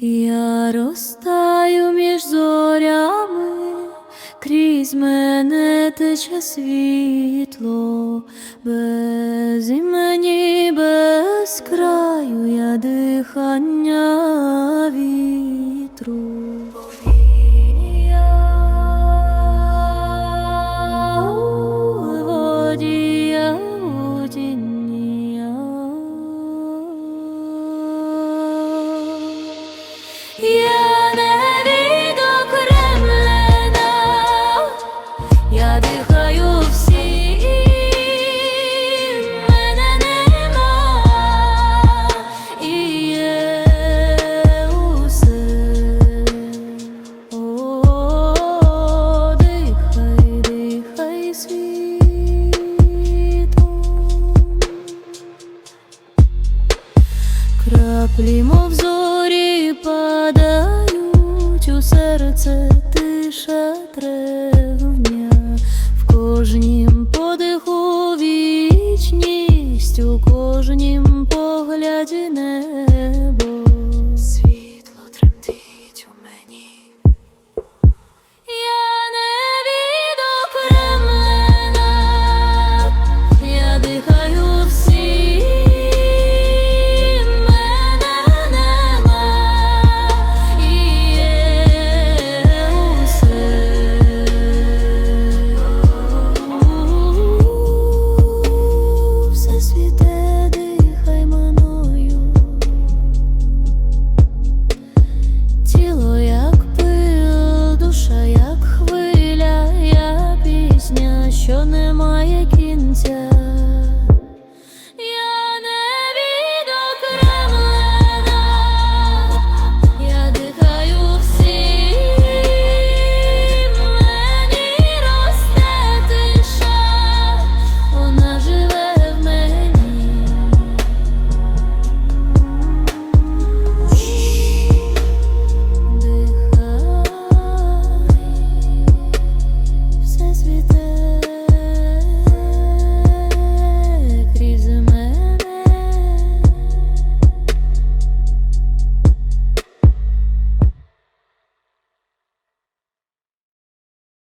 Я розтаю між зорями, крізь мене тече світло, без імені, без краю я дихання вік. Каплі, мов зорі падають у серце.